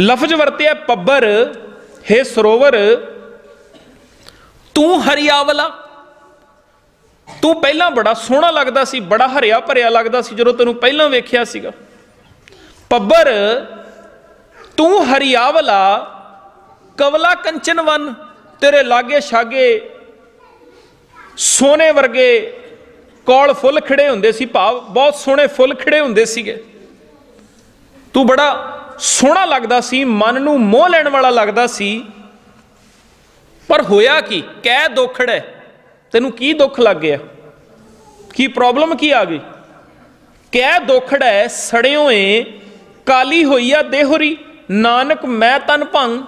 ਲਫ਼ਜ਼ ਵਰਤਿਆ ਪੱਬਰ, ਹੈ ਸਰੋਵਰ, ਤੂੰ ਹਰਿਆਵਲਾ। ਤੂੰ ਪਹਿਲਾਂ ਬੜਾ ਸੋਹਣਾ ਲੱਗਦਾ ਸੀ, ਬੜਾ ਹਰਿਆ ਭਰਿਆ ਲੱਗਦਾ ਸੀ, ਜਦੋਂ ਤੈਨੂੰ ਪਹਿਲਾਂ ਵੇਖਿਆ ਸੀਗਾ। ਪੱਬਰ, ਤੂੰ ਹਰਿਆਵਲਾ, ਕਵਲਾ ਕੰਚਨਵਨ ਤੇਰੇ ਲਾਗੇ ਛਾਗੇ ਸੋਨੇ ਵਰਗੇ ਕੌਲ ਫੁੱਲ ਖਿੜੇ ਹੁੰਦੇ ਸੀ, ਭਾਵ ਬਹੁਤ ਸੋਹਣੇ ਫੁੱਲ ਖਿੜੇ ਹੁੰਦੇ ਸੀਗੇ। ਤੂੰ ਬੜਾ ਸੋਹਣਾ ਲੱਗਦਾ ਸੀ, ਮਨ ਨੂੰ ਮੋਹ ਲੈਣ ਵਾਲਾ ਲੱਗਦਾ ਸੀ। ਪਰ ਹੋਇਆ ਕੀ? ਕਹਿ ਦੁੱਖੜ ਹੈ ਤੈਨੂੰ ਕੀ ਦੁੱਖ ਲੱਗ ਗਿਆ? ਕੀ ਪ੍ਰੋਬਲਮ ਕੀ ਆ ਗਈ? ਕਹਿ ਦੁੱਖੜ ਹੈ ਸੜਿਓ ਏ ਕਾਲੀ ਹੋਈ ਆ ਦੇਹੁਰੀ। ਨਾਨਕ, ਮੈਂ ਤਨ ਭੰਗ।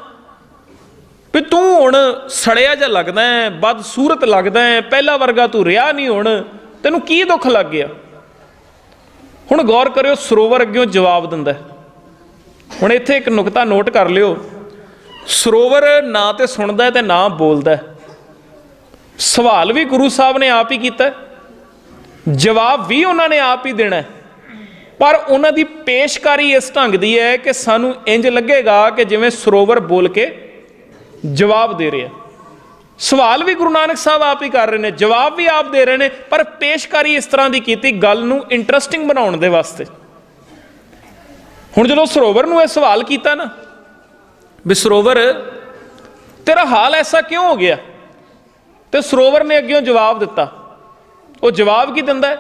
ਵੀ ਤੂੰ ਹੁਣ ਸੜਿਆ ਜਿਹਾ ਲੱਗਦਾ ਹੈ ਬਦ ਸੂਰਤ ਲੱਗਦਾ ਹੈ ਪਹਿਲਾ ਵਰਗਾ ਤੂੰ ਰਿਹਾ ਨਹੀਂ ਹੁਣ। ਤੈਨੂੰ ਕੀ ਦੁੱਖ ਲੱਗ ਗਿਆ? ਹੁਣ ਗੌਰ ਕਰਿਓ, ਸਰੋਵਰ ਅੱਗੇ ਜਵਾਬ ਦਿੰਦਾ ਹੈ। ਹੁਣ ਇੱਥੇ ਇੱਕ ਨੁਕਤਾ ਨੋਟ ਕਰ ਲਿਓ। ਸਰੋਵਰ ਨਾ ਤੇ ਸੁਣਦਾ ਹੈ ਤੇ ਨਾ ਬੋਲਦਾ। ਸਵਾਲ ਵੀ ਗੁਰੂ ਸਾਹਿਬ ਨੇ ਆਪ ਹੀ ਕੀਤਾ। ਜਵਾਬ ਵੀ ਉਹਨਾਂ ਨੇ ਆਪ ਹੀ ਦੇਣਾ। ਪਰ ਉਹਨਾਂ ਦੀ ਪੇਸ਼ਕਾਰੀ ਇਸ ਢੰਗ ਦੀ ਹੈ ਕਿ ਸਾਨੂੰ ਇੰਜ ਲੱਗੇਗਾ ਕਿ ਜਿਵੇਂ ਸਰੋਵਰ ਬੋਲ ਕੇ ਜਵਾਬ ਦੇ ਰਿਹਾ। ਸਵਾਲ ਵੀ ਗੁਰੂ ਨਾਨਕ ਸਾਹਿਬ ਆਪ ਹੀ ਕਰ ਰਹੇ ਨੇ, ਜਵਾਬ ਵੀ ਆਪ ਦੇ ਰਹੇ ਨੇ, ਪਰ ਪੇਸ਼ਕਾਰੀ ਇਸ ਤਰ੍ਹਾਂ ਦੀ ਕੀਤੀ ਗੱਲ ਨੂੰ ਇੰਟਰਸਟਿੰਗ ਬਣਾਉਣ ਦੇ ਵਾਸਤੇ। ਹੁਣ ਜਦੋਂ ਸਰੋਵਰ ਨੂੰ ਇਹ ਸਵਾਲ ਕੀਤਾ ਨਾ, ਵੀ ਸਰੋਵਰ, ਤੇਰਾ ਹਾਲ ਐਸਾ ਕਿਉਂ ਹੋ ਗਿਆ? ਤੇ ਸਰੋਵਰ ਨੇ ਅੱਗਿਓਂ ਜਵਾਬ ਦਿੱਤਾ। ਉਹ ਜਵਾਬ ਕੀ ਦਿੰਦਾ ਹੈ?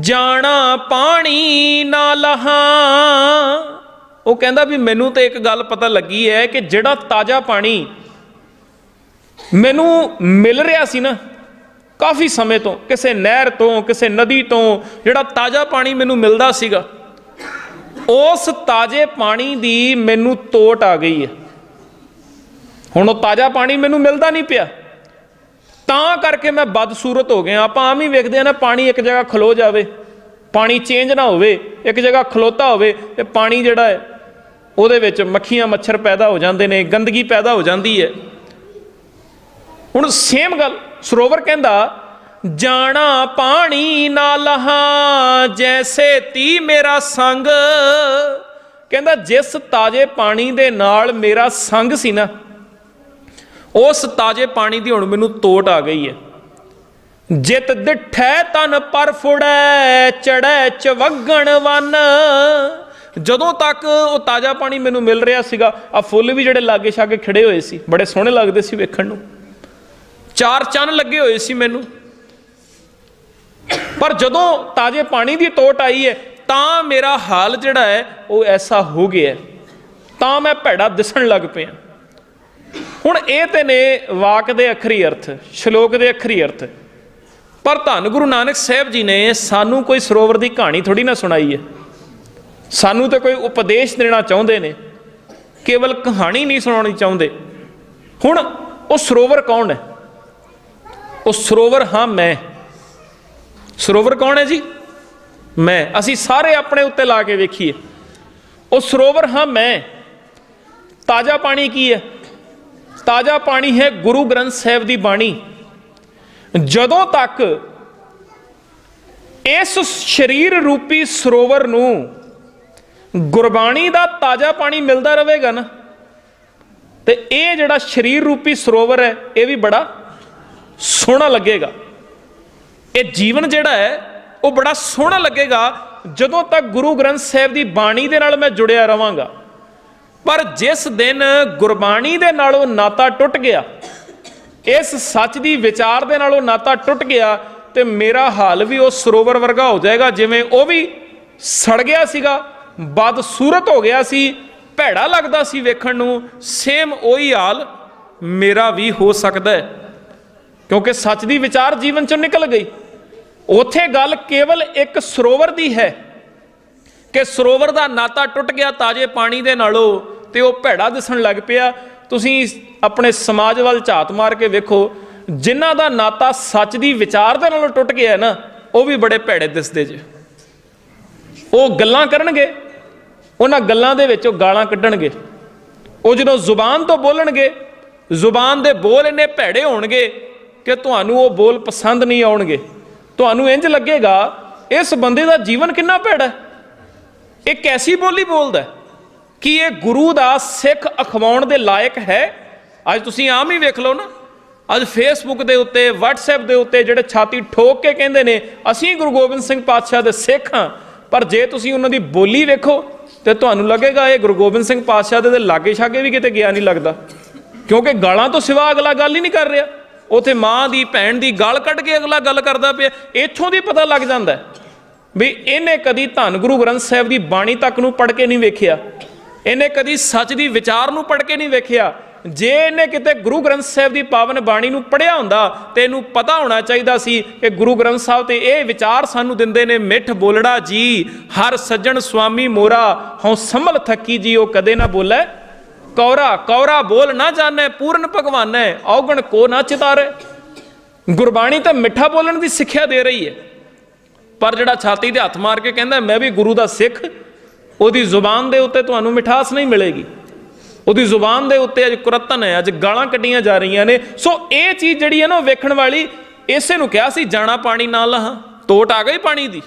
ਜਾਣਾ ਪਾਣੀ ਨਾ ਲਹਾ। ਉਹ ਕਹਿੰਦਾ ਵੀ ਮੈਨੂੰ ਤੇ ਇੱਕ ਗੱਲ ਪਤਾ ਲੱਗੀ ਹੈ ਕਿ ਜਿਹੜਾ ਤਾਜ਼ਾ ਪਾਣੀ ਮੈਨੂੰ ਮਿਲ ਰਿਹਾ ਸੀ ਨਾ, ਕਾਫੀ ਸਮੇਂ ਤੋਂ, ਕਿਸੇ ਨਹਿਰ ਤੋਂ, ਕਿਸੇ ਨਦੀ ਤੋਂ, ਜਿਹੜਾ ਤਾਜ਼ਾ ਪਾਣੀ ਮੈਨੂੰ ਮਿਲਦਾ ਸੀਗਾ ਉਸ ਤਾਜ਼ੇ ਪਾਣੀ ਦੀ ਮੈਨੂੰ ਤੋਟ ਆ ਗਈ ਹੈ। ਹੁਣ ਉਹ ਤਾਜ਼ਾ ਪਾਣੀ ਮੈਨੂੰ ਮਿਲਦਾ ਨਹੀਂ ਪਿਆ। ਤਾਂ ਕਰਕੇ ਮੈਂ ਬਦਸੂਰਤ ਹੋ ਗਿਆ। ਆਪਾਂ ਆਮ ਹੀ ਵੇਖਦੇ ਆ ਨਾ, ਪਾਣੀ ਇੱਕ ਜਗ੍ਹਾ ਖਲੋ ਜਾਵੇ, ਪਾਣੀ ਚੇਂਜ ਨਾ ਹੋਵੇ, ਇੱਕ ਜਗ੍ਹਾ ਖਲੋਤਾ ਹੋਵੇ ਤੇ ਪਾਣੀ ਜਿਹੜਾ ਹੈ, ਉਹਦੇ ਵਿੱਚ ਮੱਖੀਆਂ ਮੱਛਰ ਪੈਦਾ ਹੋ ਜਾਂਦੇ ਨੇ, ਗੰਦਗੀ ਪੈਦਾ ਹੋ ਜਾਂਦੀ ਹੈ। ਹੁਣ ਸੇਮ ਗੱਲ ਸਰੋਵਰ ਕਹਿੰਦਾ ਜਾਣਾ ਪਾਣੀ ਨਾ ਲਹਾ ਜੈਸੇ ਤੀ ਮੇਰਾ ਸੰਗ। ਕਹਿੰਦਾ, ਜਿਸ ਤਾਜ਼ੇ ਪਾਣੀ ਦੇ ਨਾਲ ਮੇਰਾ ਸੰਗ ਸੀ ਨਾ, ਉਸ ਤਾਜ਼ੇ ਪਾਣੀ ਦੀ ਹੁਣ ਮੈਨੂੰ ਤੋਟ ਆ ਗਈ ਹੈ। ਜਿਤ ਡਿਠੈ ਤਨ ਪਰ ਫੁੜੈ ਚੜੈ ਚਵਗਣ ਵਨ। ਜਦੋਂ ਤੱਕ ਉਹ ਤਾਜ਼ਾ ਪਾਣੀ ਮੈਨੂੰ ਮਿਲ ਰਿਹਾ ਸੀਗਾ ਆ ਫੁੱਲ ਵੀ ਜਿਹੜੇ ਲਾਗੇ ਛਾਗੇ ਖਿੜੇ ਹੋਏ ਸੀ, ਬੜੇ ਸੋਹਣੇ ਲੱਗਦੇ ਸੀ ਵੇਖਣ ਨੂੰ। ਚਾਰ ਚੰਨ ਲੱਗੇ ਹੋਏ ਸੀ ਮੈਨੂੰ। ਪਰ ਜਦੋਂ ਤਾਜ਼ੇ ਪਾਣੀ ਦੀ ਤੋਟ ਆਈ ਹੈ ਤਾਂ ਮੇਰਾ ਹਾਲ ਜਿਹੜਾ ਹੈ, ਉਹ ਐਸਾ ਹੋ ਗਿਆ ਤਾਂ ਮੈਂ ਭੈੜਾ ਦਿਸਣ ਲੱਗ ਪਿਆ। ਹੁਣ ਇਹ ਤੇ ਨੇ ਵਾਕ ਦੇ ਅਖਰੀ ਅਰਥ, ਸ਼ਲੋਕ ਦੇ ਅਖਰੀ ਅਰਥ। ਪਰ ਧੰਨ ਗੁਰੂ ਨਾਨਕ ਸਾਹਿਬ ਜੀ ਨੇ ਸਾਨੂੰ ਕੋਈ ਸਰੋਵਰ ਦੀ ਕਹਾਣੀ ਥੋੜੀ ਨਾ ਸੁਣਾਈ ਹੈ ਸਾਨੂੰ ਤੇ ਕੋਈ ਉਪਦੇਸ਼ ਦੇਣਾ ਚਾਹੁੰਦੇ ਨੇ। ਕੇਵਲ ਕਹਾਣੀ ਨਹੀਂ ਸੁਣਾਉਣੀ ਚਾਹੁੰਦੇ। ਹੁਣ ਉਹ ਸਰੋਵਰ ਕੌਣ ਹੈ? ਉਹ ਸਰੋਵਰ ਹਾਂ ਮੈਂ। ਸਰੋਵਰ ਕੌਣ ਹੈ ਜੀ? ਮੈਂ। ਅਸੀਂ ਸਾਰੇ ਆਪਣੇ ਉੱਤੇ ਲਾ ਕੇ ਵੇਖੀਏ। ਉਹ ਸਰੋਵਰ, ਹਾਂ, ਮੈਂ। ਤਾਜ਼ਾ ਪਾਣੀ ਕੀ ਹੈ? ਤਾਜ਼ਾ ਪਾਣੀ ਹੈ ਗੁਰੂ ਗ੍ਰੰਥ ਸਾਹਿਬ ਦੀ ਬਾਣੀ। ਜਦੋਂ ਤੱਕ ਇਸ ਸਰੀਰ ਰੂਪੀ ਸਰੋਵਰ ਨੂੰ ਗੁਰਬਾਣੀ ਦਾ ਤਾਜ਼ਾ ਪਾਣੀ ਮਿਲਦਾ ਰਹੇਗਾ ਨਾ, ਤੇ ਇਹ ਜਿਹੜਾ ਸਰੀਰ ਰੂਪੀ ਸਰੋਵਰ ਹੈ, ਇਹ ਵੀ ਬੜਾ ਸੋਹਣਾ ਲੱਗੇਗਾ। ਇਹ ਜੀਵਨ ਜਿਹੜਾ ਹੈ, ਉਹ ਬੜਾ ਸੋਹਣਾ ਲੱਗੇਗਾ ਜਦੋਂ ਤੱਕ ਗੁਰੂ ਗ੍ਰੰਥ ਸਾਹਿਬ ਦੀ ਬਾਣੀ ਦੇ ਨਾਲ ਮੈਂ ਜੁੜਿਆ ਰਵਾਂਗਾ। ਪਰ ਜਿਸ ਦਿਨ ਗੁਰਬਾਣੀ ਦੇ ਨਾਲੋਂ ਨਾਤਾ ਟੁੱਟ ਗਿਆ, ਇਸ ਸੱਚ ਦੀ ਵਿਚਾਰ ਦੇ ਨਾਲੋਂ ਨਾਤਾ ਟੁੱਟ ਗਿਆ, ਤੇ ਮੇਰਾ ਹਾਲ ਵੀ ਉਹ ਸਰੋਵਰ ਵਰਗਾ ਹੋ ਜਾਏਗਾ, ਜਿਵੇਂ ਉਹ ਵੀ ਸੜ ਗਿਆ ਸੀਗਾ, ਬਦ ਸੂਰਤ ਹੋ ਗਿਆ ਸੀ, ਭੈੜਾ ਲੱਗਦਾ ਸੀ ਵੇਖਣ ਨੂੰ, ਸੇਮ ਉਹੀ ਹਾਲ ਮੇਰਾ ਵੀ ਹੋ ਸਕਦਾ ਹੈ। ਕਿਉਂਕਿ ਸੱਚ ਦੀ ਵਿਚਾਰ ਜੀਵਨ ਚੋਂ ਨਿਕਲ ਗਈ। ਉਥੇ ਗੱਲ ਕੇਵਲ ਇੱਕ ਸਰੋਵਰ ਦੀ ਹੈ ਕਿ ਸਰੋਵਰ ਦਾ ਨਾਤਾ ਟੁੱਟ ਗਿਆ, ਤਾਜ਼ੇ ਪਾਣੀ ਦੇ ਨਾਲੋਂ ਤੇ ਉਹ ਭੈੜਾ ਦਿਸਣ ਲੱਗ ਪਿਆ। ਤੁਸੀਂ ਆਪਣੇ ਸਮਾਜ ਵੱਲ ਝਾਤ ਮਾਰ ਕੇ ਵੇਖੋ, ਜਿਨ੍ਹਾਂ ਦਾ ਨਾਤਾ ਸੱਚ ਦੀ ਵਿਚਾਰ ਦੇ ਨਾਲੋਂ ਟੁੱਟ ਗਿਆ ਨਾ, ਉਹ ਵੀ ਬੜੇ ਭੈੜੇ ਦਿਸਦੇ ਜੇ। ਉਹ ਗੱਲਾਂ ਕਰਨਗੇ, ਉਹਨਾਂ ਗੱਲਾਂ ਦੇ ਵਿੱਚ ਉਹ ਗਾਲਾਂ ਕੱਢਣਗੇ। ਉਹ ਜਦੋਂ ਜ਼ੁਬਾਨ ਤੋਂ ਬੋਲਣਗੇ, ਜ਼ੁਬਾਨ ਦੇ ਬੋਲ ਇੰਨੇ ਭੈੜੇ ਹੋਣਗੇ ਕਿ ਤੁਹਾਨੂੰ ਉਹ ਬੋਲ ਪਸੰਦ ਨਹੀਂ ਆਉਣਗੇ। ਤੁਹਾਨੂੰ ਇੰਜ ਲੱਗੇਗਾ, ਇਸ ਬੰਦੇ ਦਾ ਜੀਵਨ ਕਿੰਨਾ ਭੈੜਾ ਹੈ? ਇਹ ਕੈਸੀ ਬੋਲੀ ਬੋਲਦਾ ਕਿ ਇਹ ਗੁਰੂ ਦਾ ਸਿੱਖ ਅਖਵਾਉਣ ਦੇ ਲਾਇਕ ਹੈ? ਅੱਜ ਤੁਸੀਂ ਆਮ ਹੀ ਵੇਖ ਲਓ ਨਾ। ਅੱਜ ਫੇਸਬੁੱਕ ਦੇ ਉੱਤੇ, WhatsApp ਦੇ ਉੱਤੇ ਜਿਹੜੇ ਛਾਤੀ ਠੋਕ ਕੇ ਕਹਿੰਦੇ ਨੇ, ਅਸੀਂ ਗੁਰੂ ਗੋਬਿੰਦ ਸਿੰਘ ਪਾਤਸ਼ਾਹ ਦੇ ਸਿੱਖ ਹਾਂ, ਪਰ ਜੇ ਤੁਸੀਂ ਉਹਨਾਂ ਦੀ ਬੋਲੀ ਵੇਖੋ, ਤੇ ਤੁਹਾਨੂੰ ਲੱਗੇਗਾ ਇਹ ਗੁਰੂ ਗੋਬਿੰਦ ਸਿੰਘ ਪਾਤਸ਼ਾਹ ਦੇ ਲਾਗੇ ਛਾਗੇ ਵੀ ਕਿਤੇ ਗਿਆ ਨਹੀਂ ਲੱਗਦਾ। ਕਿਉਂਕਿ ਗਾਲਾਂ ਤੋਂ ਸਿਵਾ ਅਗਲਾ ਗੱਲ ਹੀ ਨਹੀਂ ਕਰ ਰਿਹਾ। ਉਥੇ ਮਾਂ ਦੀ, ਭੈਣ ਦੀ ਗਾਲ ਕੱਢ ਕੇ ਅਗਲਾ ਗੱਲ ਕਰਦਾ ਪਿਆ। ਇੱਥੋਂ ਦੀ ਪਤਾ ਲੱਗ ਜਾਂਦਾ ਵੀ ਇਹਨੇ ਕਦੀ ਧੰਨ ਗੁਰੂ ਗ੍ਰੰਥ ਸਾਹਿਬ ਦੀ ਬਾਣੀ ਤੱਕ ਨੂੰ ਪੜ੍ਹ ਕੇ ਨਹੀਂ ਵੇਖਿਆ। ਇਹਨੇ ਕਦੀ ਸੱਚ ਦੀ ਵਿਚਾਰ ਨੂੰ ਪੜ੍ਹ ਕੇ ਨਹੀਂ ਵੇਖਿਆ। ਜੇ ਇਹਨੇ ਕਿਤੇ ਗੁਰੂ ਗ੍ਰੰਥ ਸਾਹਿਬ ਦੀ ਪਾਵਨ ਬਾਣੀ ਨੂੰ ਪੜ੍ਹਿਆ ਹੁੰਦਾ, ਤੇ ਇਹਨੂੰ ਪਤਾ ਹੋਣਾ ਚਾਹੀਦਾ ਸੀ ਕਿ ਗੁਰੂ ਗ੍ਰੰਥ ਸਾਹਿਬ ਤੇ ਇਹ ਵਿਚਾਰ ਸਾਨੂੰ ਦਿੰਦੇ ਨੇ, ਮਿੱਠ ਬੋਲੜਾ ਜੀ, ਹਰ ਸੱਜਣ ਸੁਆਮੀ ਮੋਰਾ, ਹਉ ਸੰਭਲ ਥੱਕੀ ਜੀ, ਉਹ ਕਦੇ ਨਾ ਬੋਲੇ। ਕੌਰਾ ਕੌਰਾ ਬੋਲ ਨਾ ਜਾਣੈ, ਪੂਰਨ ਭਗਵਾਨੈ, ਔਗਣ ਕੋ ਨਾ ਚਿਤਾਰੇ। ਗੁਰਬਾਣੀ ਤਾਂ ਮਿੱਠਾ ਬੋਲਣ ਦੀ ਸਿੱਖਿਆ ਦੇ ਰਹੀ ਹੈ। ਪਰ ਜਿਹੜਾ ਛਾਤੀ ਤੇ ਹੱਥ ਮਾਰ ਕੇ ਕਹਿੰਦਾ, ਮੈਂ ਵੀ ਗੁਰੂ ਦਾ ਸਿੱਖ, ਉਹਦੀ ਜ਼ੁਬਾਨ ਦੇ ਉੱਤੇ ਤੁਹਾਨੂੰ ਮਿਠਾਸ ਨਹੀਂ ਮਿਲੇਗੀ। ਉਹਦੀ ਜ਼ੁਬਾਨ ਦੇ ਉੱਤੇ ਅੱਜ ਕੁਰਤਨ ਹੈ, ਅੱਜ ਗਾਲਾਂ ਕੱਢੀਆਂ ਜਾ ਰਹੀਆਂ ਨੇ। ਸੋ ਇਹ ਚੀਜ਼ ਜਿਹੜੀ ਹੈ ਨਾ, ਉਹ ਵੇਖਣ ਵਾਲੀ ਇਸੇ ਨੂੰ ਕਿਹਾ ਸੀ, ਜਾਣਾ ਪਾਣੀ ਨਾਲ ਲਹਾਂ ਤੋਟ ਆ ਗਈ ਪਾਣੀ ਦੀ।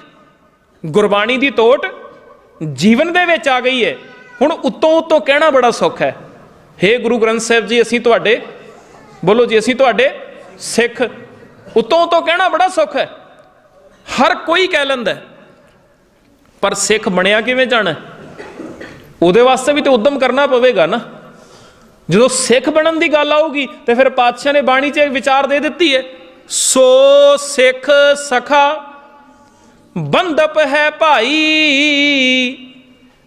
ਗੁਰਬਾਣੀ ਦੀ ਤੋਟ ਜੀਵਨ ਦੇ ਵਿੱਚ ਆ ਗਈ ਹੈ। ਹੁਣ ਉੱਤੋਂ ਉੱਤੋਂ ਕਹਿਣਾ ਬੜਾ ਸੌਖਾ ਹੈ। ਹੇ ਗੁਰੂ ਗ੍ਰੰਥ ਸਾਹਿਬ ਜੀ, ਅਸੀਂ ਤੁਹਾਡੇ, ਬੋਲੋ ਜੀ, ਅਸੀਂ ਤੁਹਾਡੇ ਸਿੱਖ। ਉੱਤੋਂ ਉੱਤੋਂ ਕਹਿਣਾ ਬੜਾ ਸੌਖਾ ਹੈ। ਹਰ ਕੋਈ ਕਹਿ ਲੈਂਦਾ ਪਰ ਸਿੱਖ ਬਣਿਆ ਕਿਵੇਂ ਜਾਣਾ ਉਹਦੇ ਵਾਸਤੇ ਵੀ ਤੇ ਉਦਮ ਕਰਨਾ ਪਵੇਗਾ ਨਾ। ਜਦੋਂ ਸਿੱਖ ਬਣਨ ਦੀ ਗੱਲ ਆਊਗੀ, ਤੇ ਫਿਰ ਪਾਤਸ਼ਾਹ ਨੇ ਬਾਣੀ 'ਚ ਵਿਚਾਰ ਦੇ ਦਿੱਤੀ ਹੈ, ਸੋ ਸਿੱਖ ਸਖਾ ਬੰਦਪ ਹੈ ਭਾਈ।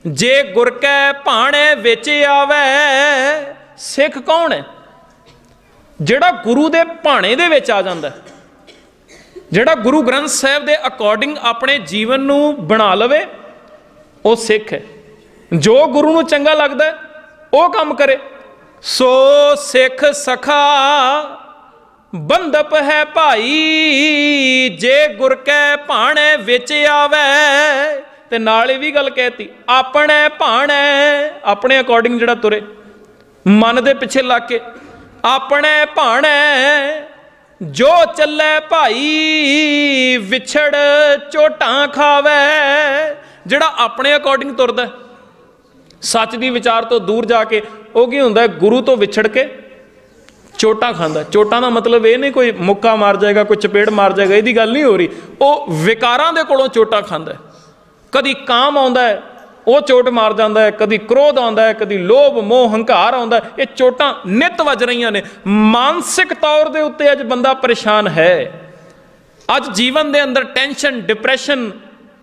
ਜੇ ਗੁਰ ਕੈ ਭਾਣੇ ਵਿੱਚ ਆਵੇ, ਸਿੱਖ ਕੌਣ ਹੈ? ਜਿਹੜਾ ਗੁਰੂ ਦੇ ਭਾਣੇ ਦੇ ਵਿੱਚ ਆ ਜਾਂਦਾ ਜਿਹੜਾ ਗੁਰੂ ਗ੍ਰੰਥ ਸਾਹਿਬ ਦੇ ਅਕੋਰਡਿੰਗ ਆਪਣੇ ਜੀਵਨ ਨੂੰ ਬਣਾ ਲਵੇ, ਉਹ ਸਿੱਖ ਹੈ। ਜੋ ਗੁਰੂ ਨੂੰ ਚੰਗਾ ਲੱਗਦਾ ਉਹ ਕੰਮ ਕਰੇ। ਸੋ ਸਿੱਖ ਸਖਾ ਬੰਦਪ ਹੈ ਭਾਈ, ਜੇ ਗੁਰ ਕੈ ਭਾਣੇ ਵਿੱਚ ਆਵੇ ਤੇ ਨਾਲ ਇਹ ਵੀ ਗੱਲ ਕਹਿਤੀ, ਆਪਣੇ ਭਾਣੇ, ਆਪਣੇ ਅਕੋਰਡਿੰਗ ਜਿਹੜਾ ਤੁਰੇ, ਮਨ ਦੇ ਪਿੱਛੇ ਲੱਗ ਕੇ, ਆਪਣੇ ਭਾਣੇ, ਜੋ ਚੱਲੇ ਭਾਈ, ਵਿਛੜ ਝੋਟਾਂ ਖਾਵੇ, ਜਿਹੜਾ ਆਪਣੇ ਅਕੋਰਡਿੰਗ ਤੁਰਦਾ ਸੱਚ ਦੀ ਵਿਚਾਰ ਤੋਂ ਦੂਰ ਜਾ ਕੇ, ਉਹ ਕੀ ਹੁੰਦਾ ਗੁਰੂ ਤੋਂ ਵਿਛੜ ਕੇ ਚੋਟਾਂ ਖਾਂਦਾ ਚੋਟਾਂ ਦਾ ਮਤਲਬ ਇਹ ਨਹੀਂ ਕੋਈ ਮੁੱਕਾ ਮਾਰ ਜਾਏਗਾ, ਕੋਈ ਚਪੇੜ ਮਾਰ ਜਾਏਗਾ, ਇਹਦੀ ਗੱਲ ਨਹੀਂ ਹੋ ਰਹੀ। ਉਹ ਵਿਕਾਰਾਂ ਦੇ ਕੋਲੋਂ ਚੋਟਾਂ ਖਾਂਦਾ ਕਦੀ ਕਾਮ ਆਉਂਦਾ ਹੈ, ਉਹ ਚੋਟ ਮਾਰ ਜਾਂਦਾ ਹੈ, ਕਦੀ ਕ੍ਰੋਧ ਆਉਂਦਾ ਹੈ, ਕਦੀ ਲੋਭ, ਮੋਹ, ਹੰਕਾਰ ਆਉਂਦਾ ਇਹ ਚੋਟਾਂ ਨਿਤ ਵੱਜ ਰਹੀਆਂ ਨੇ। ਮਾਨਸਿਕ ਤੌਰ ਦੇ ਉੱਤੇ ਅੱਜ ਬੰਦਾ ਪਰੇਸ਼ਾਨ ਹੈ। ਅੱਜ ਜੀਵਨ ਦੇ ਅੰਦਰ ਟੈਨਸ਼ਨ, ਡਿਪਰੈਸ਼ਨ,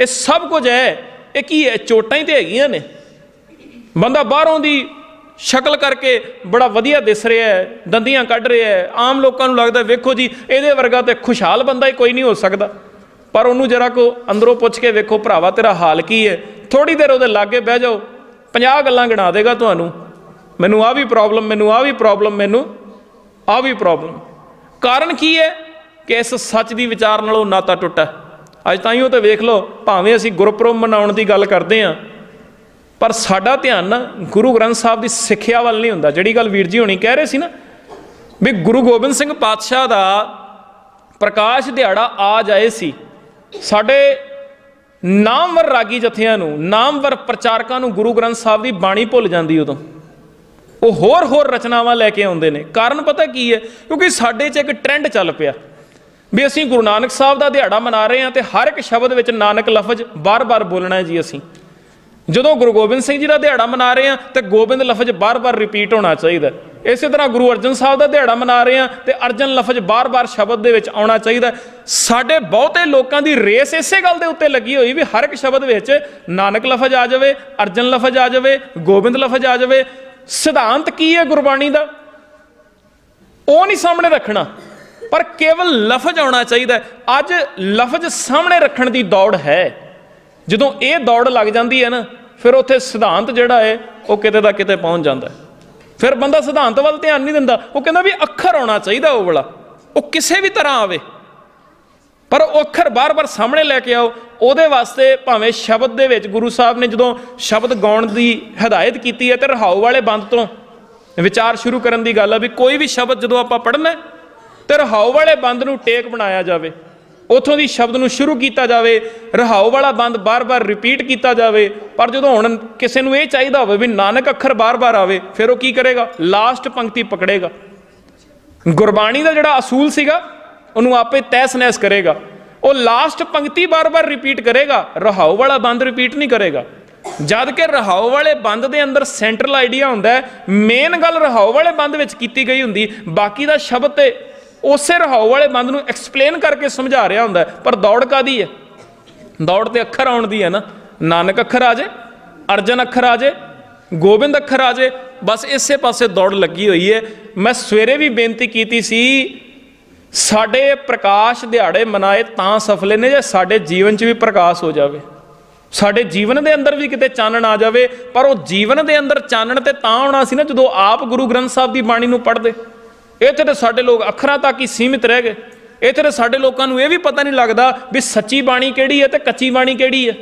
ਇਹ ਸਭ ਕੁਝ ਹੈ। ਇਹ ਕੀ ਹੈ? ਚੋਟਾਂ ਹੀ ਤੇ ਹੈਗੀਆਂ ਨੇ। ਬੰਦਾ ਬਾਹਰੋਂ ਦੀ ਸ਼ਕਲ ਕਰਕੇ ਬੜਾ ਵਧੀਆ ਦਿਸ ਰਿਹਾ ਹੈ, ਦੰਦੀਆਂ ਕੱਢ ਰਿਹਾ ਹੈ। ਆਮ ਲੋਕਾਂ ਨੂੰ ਲੱਗਦਾ ਵੇਖੋ ਜੀ, ਇਹਦੇ ਵਰਗਾ ਤੇ ਖੁਸ਼ਹਾਲ ਬੰਦਾ ਹੀ ਕੋਈ ਨਹੀਂ ਹੋ ਸਕਦਾ। ਪਰ ਉਹਨੂੰ ਜਰਾ ਕੋ ਅੰਦਰੋਂ ਪੁੱਛ ਕੇ ਵੇਖੋ, ਭਰਾਵਾ, ਤੇਰਾ ਹਾਲ ਕੀ ਹੈ? ਥੋੜੀ ਦੇਰ ਉਹਦੇ ਲਾਗੇ ਬਹਿ ਜਾਓ। 50 ਗੱਲਾਂ ਗਿਣਾ ਦੇਗਾ ਤੁਹਾਨੂੰ। ਮੈਨੂੰ ਆ ਵੀ ਪ੍ਰੋਬਲਮ ਮੈਨੂੰ ਆ ਵੀ ਪ੍ਰੋਬਲਮ ਮੈਨੂੰ ਆ ਵੀ ਪ੍ਰੋਬਲਮ ਕਾਰਨ ਕੀ ਹੈ ਕਿ ਇਸ ਸੱਚ ਦੀ ਵਿਚਾਰ ਨਾਲੋਂ ਨਾਤਾ ਟੁੱਟਾ? ਅੱਜ ਤਾਂ ਹੀ ਉਹ ਤੇ ਵੇਖ ਲਓ, ਭਾਵੇਂ ਅਸੀਂ ਗੁਰਪੁਰਬ ਮਨਾਉਣ ਦੀ ਗੱਲ ਕਰਦੇ ਆਂ ਪਰ ਸਾਡਾ ਧਿਆਨ ਨਾ ਗੁਰੂ ਗ੍ਰੰਥ ਸਾਹਿਬ ਦੀ ਸਿੱਖਿਆ ਵੱਲ ਨਹੀਂ ਹੁੰਦਾ। ਜਿਹੜੀ ਗੱਲ ਵੀਰ ਜੀ ਹੋਣੀ ਕਹਿ ਰਹੇ ਸੀ ਨਾ, ਵੀ ਗੁਰੂ ਗੋਬਿੰਦ ਸਿੰਘ ਪਾਤਸ਼ਾਹ ਦਾ ਪ੍ਰਕਾਸ਼ ਦਿਹਾੜਾ ਆ ਜਾਏ ਸੀ। ਸਾਡੇ ਨਾਮਵਰ ਰਾਗੀ ਜਥਿਆਂ ਨੂੰ, ਨਾਮਵਰ ਪ੍ਰਚਾਰਕਾਂ ਨੂੰ ਗੁਰੂ ਗ੍ਰੰਥ ਸਾਹਿਬ ਦੀ ਬਾਣੀ ਭੁੱਲ ਜਾਂਦੀ ਉਦੋਂ। ਉਹ ਹੋਰ ਹੋਰ ਰਚਨਾਵਾਂ ਲੈ ਕੇ ਆਉਂਦੇ ਨੇ। ਕਾਰਨ ਪਤਾ ਕੀ ਹੈ? ਕਿਉਂਕਿ ਸਾਡੇ 'ਚ ਇੱਕ ਟ੍ਰੈਂਡ ਚੱਲ ਪਿਆ। ਵੀ ਅਸੀਂ ਗੁਰੂ ਨਾਨਕ ਸਾਹਿਬ ਦਾ ਦਿਹਾੜਾ ਮਨਾ ਰਹੇ ਹਾਂ ਤੇ ਹਰ ਇੱਕ ਸ਼ਬਦ ਵਿੱਚ ਨਾਨਕ ਲਫ਼ਜ਼ ਬਾਰ-ਬਾਰ ਬੋਲਣਾ ਹੈ ਜੀ ਅਸੀਂ। ਜਦੋਂ ਗੁਰੂ ਗੋਬਿੰਦ ਸਿੰਘ ਜੀ ਦਾ ਦਿਹਾੜਾ ਮਨਾ ਰਹੇ ਹਾਂ, ਤੇ ਗੋਬਿੰਦ ਲਫ਼ਜ਼ ਬਾਰ-ਬਾਰ ਰਿਪੀਟ ਹੋਣਾ ਚਾਹੀਦਾ ਇਸੇ ਤਰ੍ਹਾਂ ਗੁਰੂ ਅਰਜਨ ਸਾਹਿਬ ਦਾ ਦਿਹਾੜਾ ਮਨਾ ਰਹੇ ਹਾਂ ਤੇ ਅਰਜਨ ਲਫ਼ਜ਼ ਬਾਰ-ਬਾਰ ਸ਼ਬਦ ਦੇ ਵਿੱਚ ਆਉਣਾ ਚਾਹੀਦਾ ਸਾਡੇ ਬਹੁਤੇ ਲੋਕਾਂ ਦੀ ਰੇਸ ਇਸੇ ਗੱਲ ਦੇ ਉੱਤੇ ਲੱਗੀ ਹੋਈ ਵੀ ਹਰ ਇੱਕ ਸ਼ਬਦ ਵਿੱਚ ਨਾਨਕ ਲਫ਼ਜ਼ ਆ ਜਾਵੇ, ਅਰਜਨ ਲਫ਼ਜ਼ ਆ ਜਾਵੇ, ਗੋਬਿੰਦ ਲਫ਼ਜ਼ ਆ ਜਾਵੇ। ਸਿਧਾਂਤ ਕੀ ਹੈ ਗੁਰਬਾਣੀ ਦਾ? ਉਹ ਨਹੀਂ ਸਾਹਮਣੇ ਰੱਖਣਾ, ਪਰ ਕੇਵਲ ਲਫ਼ਜ਼ ਆਉਣਾ ਚਾਹੀਦਾ ਅੱਜ ਲਫ਼ਜ਼ ਸਾਹਮਣੇ ਰੱਖਣ ਦੀ ਦੌੜ ਹੈ। ਜਦੋਂ ਇਹ ਦੌੜ ਲੱਗ ਜਾਂਦੀ ਹੈ ਨਾ, ਫਿਰ ਉੱਥੇ ਸਿਧਾਂਤ ਜਿਹੜਾ ਹੈ, ਉਹ ਕਿਤੇ ਦਾ ਕਿਤੇ ਪਹੁੰਚ ਜਾਂਦਾ ਹੈ। ਫਿਰ ਬੰਦਾ ਸਿਧਾਂਤ ਵੱਲ ਧਿਆਨ ਨਹੀਂ ਦਿੰਦਾ। ਉਹ ਕਹਿੰਦਾ ਵੀ ਅੱਖਰ ਆਉਣਾ ਚਾਹੀਦਾ ਉਹ ਵਾਲਾ। ਉਹ ਕਿਸੇ ਵੀ ਤਰ੍ਹਾਂ ਆਵੇ। ਪਰ ਉਹ ਅੱਖਰ ਬਾਰ-ਬਾਰ ਸਾਹਮਣੇ ਲੈ ਕੇ ਆਓ। ਉਹਦੇ ਵਾਸਤੇ ਭਾਵੇਂ ਸ਼ਬਦ ਦੇ ਵਿੱਚ ਗੁਰੂ ਸਾਹਿਬ ਨੇ ਜਦੋਂ ਸ਼ਬਦ ਗਾਉਣ ਦੀ ਹਦਾਇਤ ਕੀਤੀ ਹੈ ਤੇ ਰਹਾਉ ਵਾਲੇ ਬੰਦ ਤੋਂ ਵਿਚਾਰ ਸ਼ੁਰੂ ਕਰਨ ਦੀ ਗੱਲ ਆ ਵੀ ਕੋਈ ਵੀ ਸ਼ਬਦ ਜਦੋਂ ਆਪਾਂ ਪੜ੍ਹਨਾ ਹੈ, ਤੇ ਰਹਾਉ ਵਾਲੇ ਬੰਦ ਨੂੰ ਟੇਕ ਬਣਾਇਆ ਜਾਵੇ। ਉਥੋਂ ਦੀ ਸ਼ਬਦ ਨੂੰ ਸ਼ੁਰੂ ਕੀਤਾ ਜਾਵੇ ਰਹਾਉ ਵਾਲਾ ਬੰਦ ਬਾਰ-ਬਾਰ ਰਿਪੀਟ ਕੀਤਾ ਜਾਵੇ, ਪਰ ਜਦੋਂ ਹੁਣ ਕਿਸੇ ਨੂੰ ਇਹ ਚਾਹੀਦਾ ਹੋਵੇ ਵੀ ਨਾਨਕ ਅੱਖਰ ਬਾਰ-ਬਾਰ ਆਵੇ, ਫਿਰ ਉਹ ਕੀ ਕਰੇਗਾ? ਲਾਸਟ ਪੰਕਤੀ ਪਕੜੇਗਾ। ਗੁਰਬਾਣੀ ਦਾ ਜਿਹੜਾ ਅਸੂਲ ਸੀਗਾ, ਉਹਨੂੰ ਆਪੇ ਤੈਸ ਨੈਸ ਕਰੇਗਾ। ਉਹ ਲਾਸਟ ਪੰਕਤੀ ਬਾਰ-ਬਾਰ ਰਿਪੀਟ ਕਰੇਗਾ ਰਹਾਉ ਵਾਲਾ ਬੰਦ ਰਿਪੀਟ ਨਹੀਂ ਕਰੇਗਾ। ਜਦ ਕਿ ਰਹਾਉ ਵਾਲੇ ਬੰਦ ਦੇ ਅੰਦਰ ਸੈਂਟਰਲ ਆਈਡੀਆ ਹੁੰਦਾ ਮੇਨ ਗੱਲ ਰਹਾਉ ਵਾਲੇ ਬੰਦ ਵਿੱਚ ਕੀਤੀ ਗਈ ਹੁੰਦੀ, ਬਾਕੀ ਦਾ ਸ਼ਬਦ ਤੇ ਉਸੇ ਰਹਾਉ ਵਾਲੇ ਬੰਦ ਨੂੰ ਐਕਸਪਲੇਨ ਕਰਕੇ ਸਮਝਾ ਰਿਹਾ ਹੁੰਦਾ ਪਰ ਦੌੜ ਕਾਦੀ ਹੈ? ਦੌੜ ਤੇ ਅੱਖਰ ਆਉਣ ਦੀ ਹੈ ਨਾ। ਨਾਨਕ ਅੱਖਰ ਆ ਜੇ, ਅਰਜਨ ਅੱਖਰ ਆ ਜੇ, ਗੋਬਿੰਦ ਅੱਖਰ ਆ ਜੇ, ਬਸ ਇਸੇ ਪਾਸੇ ਦੌੜ ਲੱਗੀ ਹੋਈ ਹੈ। ਮੈਂ ਸਵੇਰੇ ਵੀ ਬੇਨਤੀ ਕੀਤੀ ਸੀ, ਸਾਡੇ ਪ੍ਰਕਾਸ਼ ਦਿਹਾੜੇ ਮਨਾਏ ਤਾਂ ਸਫਲੇ ਨੇ, ਜੇ ਸਾਡੇ ਜੀਵਨ 'ਚ ਵੀ ਪ੍ਰਕਾਸ਼ ਹੋ ਜਾਵੇ। ਸਾਡੇ ਜੀਵਨ ਦੇ ਅੰਦਰ ਵੀ ਕਿਤੇ ਚਾਨਣ ਆ ਜਾਵੇ, ਪਰ ਉਹ ਜੀਵਨ ਦੇ ਅੰਦਰ ਚਾਨਣ ਤੇ ਤਾਂ ਆਉਣਾ ਸੀ ਨਾ, ਜਦੋਂ ਆਪ ਗੁਰੂ ਗ੍ਰੰਥ ਸਾਹਿਬ ਦੀ ਬਾਣੀ ਨੂੰ ਪੜ੍ਹਦੇ। ਇੱਥੇ ਤੇ ਸਾਡੇ ਲੋਕ ਅੱਖਰਾਂ ਤੱਕ ਹੀ ਸੀਮਿਤ ਰਹਿ ਗਏ। ਇੱਥੇ ਤੇ ਸਾਡੇ ਲੋਕਾਂ ਨੂੰ ਇਹ ਵੀ ਪਤਾ ਨਹੀਂ ਲੱਗਦਾ ਵੀ ਸੱਚੀ ਬਾਣੀ ਕਿਹੜੀ ਹੈ ਤੇ ਕੱਚੀ ਬਾਣੀ ਕਿਹੜੀ ਹੈ।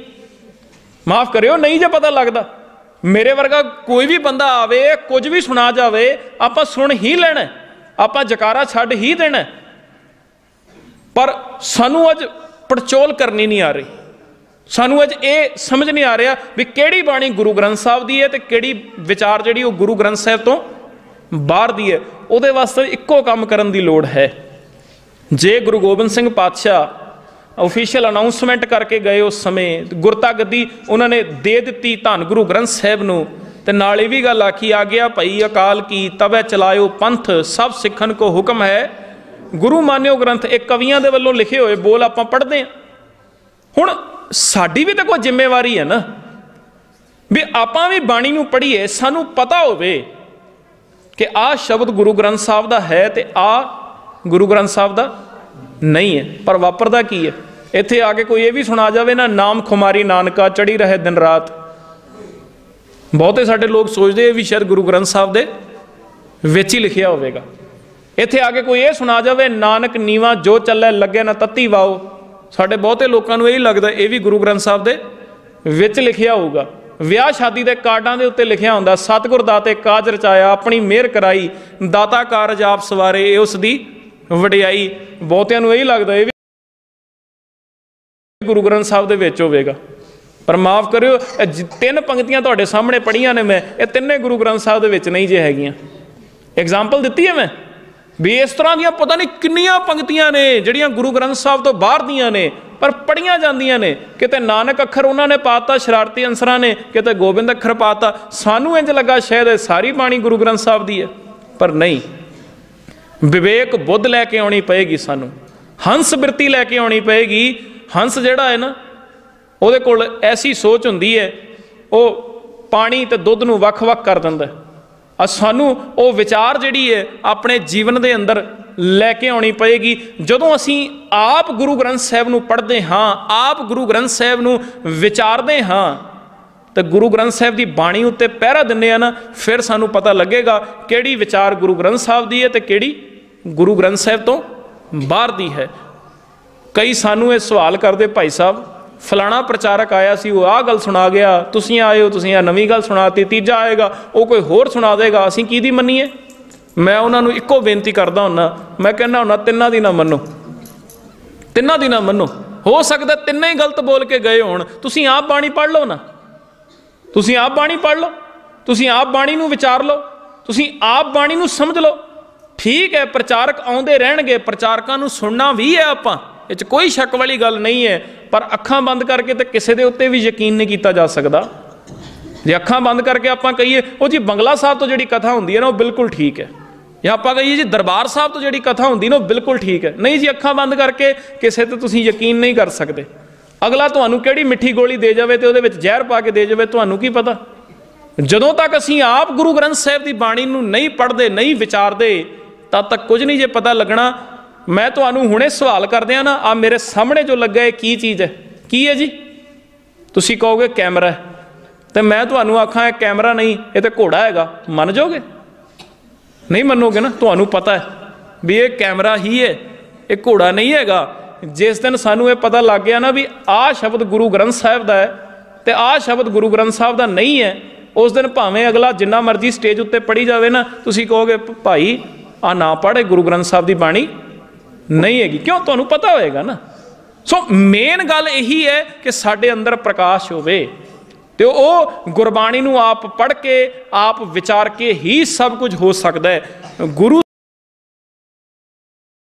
ਮਾਫ ਕਰਿਓ, ਨਹੀਂ ਜੇ ਪਤਾ ਲੱਗਦਾ। ਮੇਰੇ ਵਰਗਾ ਕੋਈ ਵੀ ਬੰਦਾ ਆਵੇ, ਕੁਝ ਵੀ ਸੁਣਾ ਜਾਵੇ, ਆਪਾਂ ਸੁਣ ਹੀ ਲੈਣਾ ਆਪਾਂ ਜਕਾਰਾ ਛੱਡ ਹੀ ਦੇਣਾ ਪਰ ਸਾਨੂੰ ਅੱਜ ਪੜਚੋਲ ਕਰਨੀ ਨਹੀਂ ਆ ਰਹੀ। ਸਾਨੂੰ ਅੱਜ ਇਹ ਸਮਝ ਨਹੀਂ ਆ ਰਿਹਾ ਵੀ ਕਿਹੜੀ ਬਾਣੀ ਗੁਰੂ ਗ੍ਰੰਥ ਸਾਹਿਬ ਦੀ ਹੈ ਤੇ ਕਿਹੜੀ ਵਿਚਾਰ ਜਿਹੜੀ ਉਹ ਗੁਰੂ ਗ੍ਰੰਥ ਸਾਹਿਬ ਤੋਂ ਬਾਹਰ ਦੀ ਹੈ, ਉਹਦੇ ਵਾਸਤੇ ਇੱਕੋ ਕੰਮ ਕਰਨ ਦੀ ਲੋੜ ਹੈ। ਜੇ ਗੁਰੂ ਗੋਬਿੰਦ ਸਿੰਘ ਪਾਤਸ਼ਾਹ ਅਫੀਸ਼ੀਅਲ ਅਨਾਉਂਸਮੈਂਟ ਕਰਕੇ ਗਏ ਉਸ ਸਮੇਂ ਗੁਰਤਾ ਗੱਦੀ ਉਹਨਾਂ ਨੇ ਦੇ ਦਿੱਤੀ ਧੰਨ ਗੁਰੂ ਗ੍ਰੰਥ ਸਾਹਿਬ ਨੂੰ, ਤੇ ਨਾਲ ਇਹ ਵੀ ਗੱਲ ਆਖੀ, ਆ ਗਿਆ ਭਈ ਅਕਾਲ ਕੀ, ਤਵੇ ਚਲਾਇਓ ਪੰਥ, ਸਭ ਸਿੱਖਣ ਕੋ ਹੁਕਮ ਹੈ। ਗੁਰੂ ਮਾਨਿਓ ਗ੍ਰੰਥ ਇਹ ਕਵੀਆਂ ਦੇ ਵੱਲੋਂ ਲਿਖੇ ਹੋਏ ਬੋਲ ਆਪਾਂ ਪੜ੍ਹਦੇ ਹਾਂ। ਹੁਣ ਸਾਡੀ ਵੀ ਤਾਂ ਕੋਈ ਜ਼ਿੰਮੇਵਾਰੀ ਹੈ ਨਾ, ਵੀ ਆਪਾਂ ਵੀ ਬਾਣੀ ਨੂੰ ਪੜ੍ਹੀਏ, ਸਾਨੂੰ ਪਤਾ ਹੋਵੇ ਕਿ ਆਹ ਸ਼ਬਦ ਗੁਰੂ ਗ੍ਰੰਥ ਸਾਹਿਬ ਦਾ ਹੈ ਤੇ ਆਹ ਗੁਰੂ ਗ੍ਰੰਥ ਸਾਹਿਬ ਦਾ ਨਹੀਂ ਹੈ। ਪਰ ਵਾਪਰਦਾ ਕੀ ਹੈ? ਇੱਥੇ ਆ ਕੇ ਕੋਈ ਇਹ ਵੀ ਸੁਣਾ ਜਾਵੇ ਨਾ, ਨਾਮ ਖੁਮਾਰੀ ਨਾਨਕਾ ਚੜੀ ਰਹੇ ਦਿਨ ਰਾਤ। ਬਹੁਤੇ ਸਾਡੇ ਲੋਕ ਸੋਚਦੇ ਇਹ ਵੀ ਸ਼ਾਇਦ ਗੁਰੂ ਗ੍ਰੰਥ ਸਾਹਿਬ ਦੇ ਵਿੱਚ ਹੀ ਲਿਖਿਆ ਹੋਵੇਗਾ। ਇੱਥੇ ਆ ਕੇ ਕੋਈ ਇਹ ਸੁਣਾ ਜਾਵੇ, ਨਾਨਕ ਨੀਵਾ ਜੋ ਚੱਲੇ ਲੱਗੇ ਨਾ ਤੱਤੀ ਵਾਓ। ਸਾਡੇ ਬਹੁਤੇ ਲੋਕਾਂ ਨੂੰ ਇਹ ਲੱਗਦਾ, ਇਹ ਵੀ ਗੁਰੂ ਗ੍ਰੰਥ ਸਾਹਿਬ ਦੇ ਵਿੱਚ ਲਿਖਿਆ ਹੋਊਗਾ। ਵਿਆਹ ਸ਼ਾਦੀ ਦੇ ਕਾਰਡਾਂ ਦੇ ਉੱਤੇ ਲਿਖਿਆ ਹੁੰਦਾ, ਸਤਿਗੁਰ ਦਾਤੇ ਕਾਜ ਰਚਾਇਆ, ਆਪਣੀ ਮਿਹਰ ਕਰਾਈ, ਦਾਤਾ ਕਾਰਜ ਆਪ ਸਵਾਰੇ, ਇਹ ਉਸ ਦੀ ਵਡਿਆਈ। ਬਹੁਤਿਆਂ ਨੂੰ ਇਹ ਲੱਗਦਾ, ਇਹ ਵੀ ਗੁਰੂ ਗ੍ਰੰਥ ਸਾਹਿਬ ਦੇ ਵਿੱਚ ਹੋਵੇਗਾ। ਪਰ ਮਾਫ ਕਰਿਓ, ਇਹ ਤਿੰਨ ਪੰਕਤੀਆਂ ਤੁਹਾਡੇ ਸਾਹਮਣੇ ਪੜੀਆਂ ਨੇ ਮੈਂ, ਇਹ ਤਿੰਨੇ ਗੁਰੂ ਗ੍ਰੰਥ ਸਾਹਿਬ ਦੇ ਵਿੱਚ ਨਹੀਂ ਜੇ ਹੈਗੀਆਂ। ਐਗਜ਼ਾਮਪਲ ਦਿੱਤੀ ਹੈ ਮੈਂ? ਵੀ ਇਸ ਤਰ੍ਹਾਂ ਦੀਆਂ ਪਤਾ ਨਹੀਂ ਕਿੰਨੀਆਂ ਪੰਕਤੀਆਂ ਨੇ ਜਿਹੜੀਆਂ ਗੁਰੂ ਗ੍ਰੰਥ ਸਾਹਿਬ ਤੋਂ ਬਾਹਰ ਦੀਆਂ ਨੇ, ਪਰ ਪੜੀਆਂ ਜਾਂਦੀਆਂ ਨੇ। ਕਿਤੇ ਨਾਨਕ ਅੱਖਰ ਉਹਨਾਂ ਨੇ ਪਾਤਾ, ਸ਼ਰਾਰਤੀ ਅੰਸਰਾਂ ਨੇ, ਕਿਤੇ ਗੋਬਿੰਦ ਅੱਖਰ ਪਾਤਾ। ਸਾਨੂੰ ਇੰਜ ਲੱਗਾ ਸ਼ਾਇਦ ਇਹ ਸਾਰੀ ਬਾਣੀ ਗੁਰੂ ਗ੍ਰੰਥ ਸਾਹਿਬ ਦੀ ਹੈ, ਪਰ ਨਹੀਂ। ਵਿਵੇਕ ਬੁੱਧ ਲੈ ਕੇ ਆਉਣੀ ਪਏਗੀ ਸਾਨੂੰ। ਹੰਸ ਬਿਰਤੀ ਲੈ ਕੇ ਆਉਣੀ ਪਏਗੀ। ਹੰਸ ਜਿਹੜਾ ਹੈ ਨਾ, ਉਹਦੇ ਕੋਲ ਐਸੀ ਸੋਚ ਹੁੰਦੀ ਹੈ, ਉਹ ਪਾਣੀ ਤੇ ਦੁੱਧ ਨੂੰ ਵੱਖ-ਵੱਖ ਕਰ ਦਿੰਦਾ ਸਾਨੂੰ ਉਹ ਵਿਚਾਰ ਜਿਹੜੀ ਹੈ ਆਪਣੇ ਜੀਵਨ ਦੇ ਅੰਦਰ ਲੈ ਕੇ ਆਉਣੀ ਪਏਗੀ। ਜਦੋਂ ਅਸੀਂ ਆਪ ਗੁਰੂ ਗ੍ਰੰਥ ਸਾਹਿਬ ਨੂੰ ਪੜ੍ਹਦੇ ਹਾਂ, ਆਪ ਗੁਰੂ ਗ੍ਰੰਥ ਸਾਹਿਬ ਨੂੰ ਵਿਚਾਰਦੇ ਹਾਂ, ਤੇ ਗੁਰੂ ਗ੍ਰੰਥ ਸਾਹਿਬ ਦੀ ਬਾਣੀ ਉੱਤੇ ਪਹਿਰਾ ਦਿੰਨੇ ਆ ਨਾ, ਫਿਰ ਸਾਨੂੰ ਪਤਾ ਲੱਗੇਗਾ ਕਿਹੜੀ ਵਿਚਾਰ ਗੁਰੂ ਗ੍ਰੰਥ ਸਾਹਿਬ ਦੀ ਹੈ ਤੇ ਕਿਹੜੀ ਗੁਰੂ ਗ੍ਰੰਥ ਸਾਹਿਬ ਤੋਂ ਬਾਹਰ ਦੀ ਹੈ। ਕਈ ਸਾਨੂੰ ਇਹ ਸਵਾਲ ਕਰਦੇ ਭਾਈ ਸਾਹਿਬ ਫਲਾਣਾ ਪ੍ਰਚਾਰਕ ਆਇਆ ਸੀ, ਉਹ ਆਹ ਗੱਲ ਸੁਣਾ ਗਿਆ, ਤੁਸੀਂ ਆਏ ਹੋ, ਤੁਸੀਂ ਆ ਨਵੀਂ ਗੱਲ ਸੁਣਾਤੀ, ਤੀਜਾ ਆਏਗਾ, ਉਹ ਕੋਈ ਹੋਰ ਸੁਣਾ ਦੇਗਾ, ਅਸੀਂ ਕਿਹਦੀ ਮੰਨੀਏ? ਮੈਂ ਉਹਨਾਂ ਨੂੰ ਇੱਕੋ ਬੇਨਤੀ ਕਰਦਾ ਹੁੰਨਾ, ਮੈਂ ਕਹਿੰਦਾ ਹੁੰਨਾ, ਤਿੰਨਾਂ ਦੀ ਨਾ ਮੰਨੋ। ਤਿੰਨਾਂ ਦੀ ਨਾ ਮੰਨੋ। ਹੋ ਸਕਦਾ ਤਿੰਨੇ ਹੀ ਗਲਤ ਬੋਲ ਕੇ ਗਏ ਹੋਣ, ਤੁਸੀਂ ਆਪ ਬਾਣੀ ਪੜ੍ਹ ਲਓ ਨਾ। ਤੁਸੀਂ ਆਪ ਬਾਣੀ ਪੜ੍ਹ ਲਓ, ਤੁਸੀਂ ਆਪ ਬਾਣੀ ਨੂੰ ਵਿਚਾਰ ਲਓ, ਤੁਸੀਂ ਆਪ ਬਾਣੀ ਨੂੰ ਸਮਝ ਲਓ। ਠੀਕ ਹੈ, ਪ੍ਰਚਾਰਕ ਆਉਂਦੇ ਰਹਿਣਗੇ, ਪ੍ਰਚਾਰਕਾਂ ਨੂੰ ਸੁਣਨਾ ਵੀ ਹੈ ਆਪਾਂ। ਇਹ 'ਚ ਕੋਈ ਸ਼ੱਕ ਵਾਲੀ ਗੱਲ ਨਹੀਂ ਹੈ, ਪਰ ਅੱਖਾਂ ਬੰਦ ਕਰਕੇ ਤੇ ਕਿਸੇ ਦੇ ਉੱਤੇ ਵੀ ਯਕੀਨ ਨਹੀਂ ਕੀਤਾ ਜਾ ਸਕਦਾ। ਜੇ ਅੱਖਾਂ ਬੰਦ ਕਰਕੇ ਆਪਾਂ ਕਹੀਏ, ਉਹ ਜੀ ਬੰਗਲਾ ਸਾਹਿਬ ਤੋਂ ਜਿਹੜੀ ਕਥਾ ਹੁੰਦੀ ਹੈ ਨਾ, ਉਹ ਬਿਲਕੁਲ ਠੀਕ ਹੈ। ਜਾਂ ਆਪਾਂ ਕਹੀਏ ਜੀ ਦਰਬਾਰ ਸਾਹਿਬ ਤੋਂ ਜਿਹੜੀ ਕਥਾ ਹੁੰਦੀ ਨਾ, ਉਹ ਬਿਲਕੁਲ ਠੀਕ ਹੈ। ਨਹੀਂ ਜੀ, ਅੱਖਾਂ ਬੰਦ ਕਰਕੇ ਕਿਸੇ ਤੇ ਤੁਸੀਂ ਯਕੀਨ ਨਹੀਂ ਕਰ ਸਕਦੇ। ਅਗਲਾ ਤੁਹਾਨੂੰ ਕਿਹੜੀ ਮਿੱਠੀ ਗੋਲੀ ਦੇ ਜਾਵੇ ਤੇ ਉਹਦੇ ਵਿੱਚ ਜ਼ਹਿਰ ਪਾ ਕੇ ਦੇ ਜਾਵੇ, ਤੁਹਾਨੂੰ ਕੀ ਪਤਾ? ਜਦੋਂ ਤੱਕ ਅਸੀਂ ਆਪ ਗੁਰੂ ਗ੍ਰੰਥ ਸਾਹਿਬ ਦੀ ਬਾਣੀ ਨੂੰ ਨਹੀਂ ਪੜ੍ਹਦੇ, ਨਹੀਂ ਵਿਚਾਰਦੇ, ਤਦ ਤੱਕ ਕੁਝ ਨਹੀਂ ਜੇ ਪਤਾ ਲੱਗਣਾ ਮੈਂ ਤੁਹਾਨੂੰ ਹੁਣੇ ਸਵਾਲ ਕਰਦੇ ਆ ਨਾ ਆ ਮੇਰੇ ਸਾਹਮਣੇ ਜੋ ਲੱਗਾ ਇਹ ਕੀ ਚੀਜ਼ ਹੈ? ਕੀ ਹੈ ਜੀ? ਤੁਸੀਂ ਕਹੋਗੇ ਕੈਮਰਾ ਤੇ ਮੈਂ ਤੁਹਾਨੂੰ ਆਖਾਂ, ਇਹ ਕੈਮਰਾ ਨਹੀਂ, ਇਹ ਤੇ ਘੋੜਾ ਹੈਗਾ। ਮੰਨ ਜਾਓਗੇ? ਨਹੀਂ ਮੰਨੋਗੇ ਨਾ, ਤੁਹਾਨੂੰ ਪਤਾ ਹੈ ਵੀ ਇਹ ਕੈਮਰਾ ਹੀ ਹੈ, ਇਹ ਘੋੜਾ ਨਹੀਂ ਹੈਗਾ। ਜਿਸ ਦਿਨ ਸਾਨੂੰ ਇਹ ਪਤਾ ਲੱਗ ਗਿਆ ਨਾ ਵੀ ਆਹ ਸ਼ਬਦ ਗੁਰੂ ਗ੍ਰੰਥ ਸਾਹਿਬ ਦਾ ਹੈ ਤੇ ਆਹ ਸ਼ਬਦ ਗੁਰੂ ਗ੍ਰੰਥ ਸਾਹਿਬ ਦਾ ਨਹੀਂ ਹੈ, ਉਸ ਦਿਨ ਭਾਵੇਂ ਅਗਲਾ ਜਿੰਨਾ ਮਰਜ਼ੀ ਸਟੇਜ ਉੱਤੇ ਪੜੀ ਜਾਵੇ ਨਾ, ਤੁਸੀਂ ਕਹੋਗੇ, ਭਾਈ ਆ ਨਾ ਪੜ੍ਹੇ ਗੁਰੂ ਗ੍ਰੰਥ ਸਾਹਿਬ ਦੀ ਬਾਣੀ ਨਹੀਂ ਹੈਗੀ। ਕਿਉਂ? ਤੁਹਾਨੂੰ ਪਤਾ ਹੋਏਗਾ ਨਾ। ਸੋ ਮੇਨ ਗੱਲ ਇਹੀ ਹੈ ਕਿ ਸਾਡੇ ਅੰਦਰ ਪ੍ਰਕਾਸ਼ ਹੋਵੇ ਤੇ ਉਹ ਗੁਰਬਾਣੀ ਨੂੰ ਆਪ ਪੜ੍ਹ ਕੇ, ਆਪ ਵਿਚਾਰ ਕੇ ਹੀ ਸਭ ਕੁਝ ਹੋ ਸਕਦਾ ਹੈ। ਗੁਰੂ